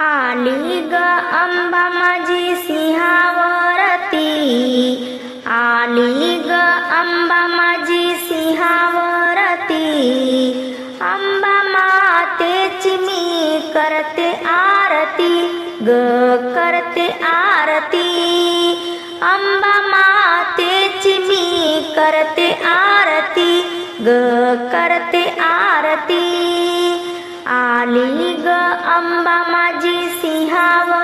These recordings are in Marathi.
आली ग अंबा माझी सिंहावरती. आली ग अंबा माझी सिंहावरती. अंबा मातेची मी करते आरती ग करते आरती. अंबा मातेची मी करते आरती ग करते आरती. आली ग अंबा माझी सिंहावरती.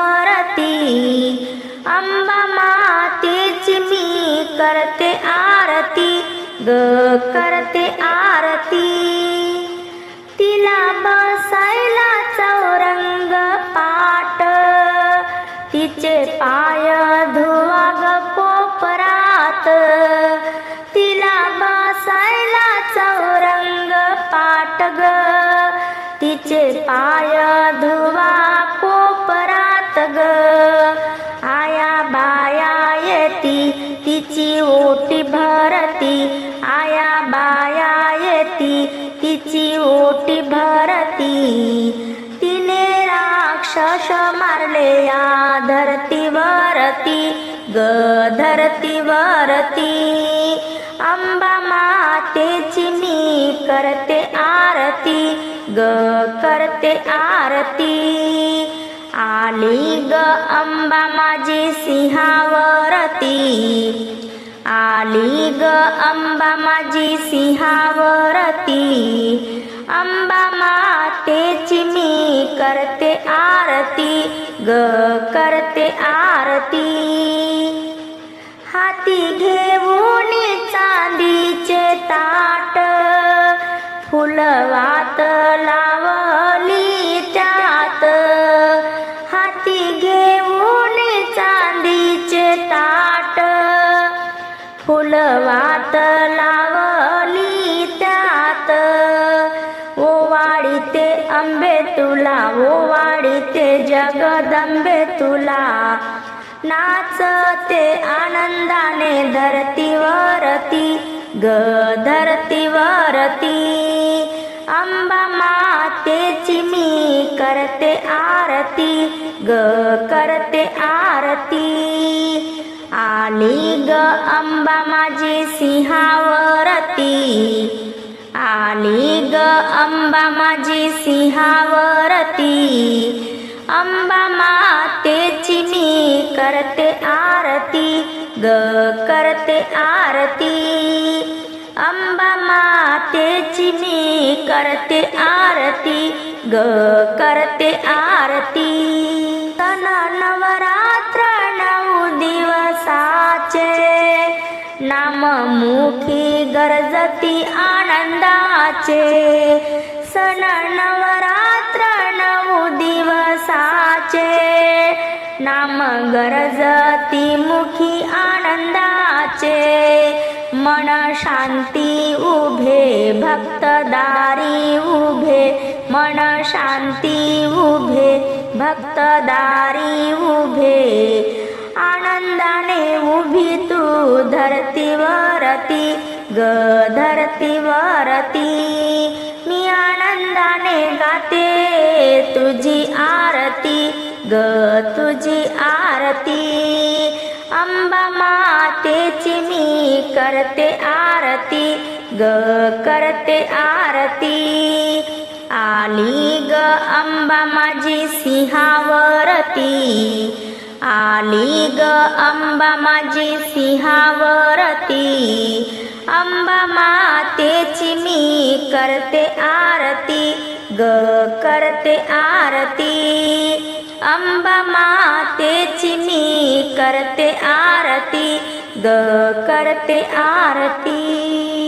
अंबा मातेची मी करते आरती. ग करते आरती. पाय धुवा कोपरात ग. आया बाया येती तिची ओटी भरती. आया बाया येती तिची ओटी भरती. तिने राक्षस मारले या धरतीवरती ग धरतीवरती. अंबा मातेची मी करते आरती. ग करते आरती. आली ग अंबा माझी सिंहावरती. आली ग अंबा माझी सिंहावरती. अंबा मातेची मी करते आरती. ग करते आरती. हाती घेऊन चांदीचे ताट फुलवात लावली त्यात. हाती घेऊन चांदीचे ताट. फुलवात लावली त्यात. ओवाळीते अंबे तुला ओवाळीते जगदंबे तुला. नाचते आनंदाने धरतीवरती ग धरतीवरती अंबा मातेची मी करते आरती. ग करते आरती. आली ग अंबा माझी सिंहावरती. आली ग अंबा माझी सिंहावर अंबा मातेची मी करते आरती ग करते आरती. अंबा मातेची मी करते आरती ग करते आरती. सन नवरात्र नऊ दिवसाचे नाममुखी गरजती आनंदाचे. सण नवरात्र नामाचे नाम गरजती मुखी आनंदाचे. मन शांती उभे भक्तदारी उभे. मन शांती उभे भक्तदारी उभे. आनंदाने उभी तू धरतीवरती ग धरतीवरती मी आनंदाने गाते. तुझी आरती ग तुझी आरती. अंबा मातेची मी करते आरती ग करते आरती. आली ग अंबा माझी सिंहावरती. आली ग अंबा माझी सिंहावरती. अंबा मातेची मी करते आरती ग करते आरती. अंबा मातेची मी करते आरती ग करते आरती.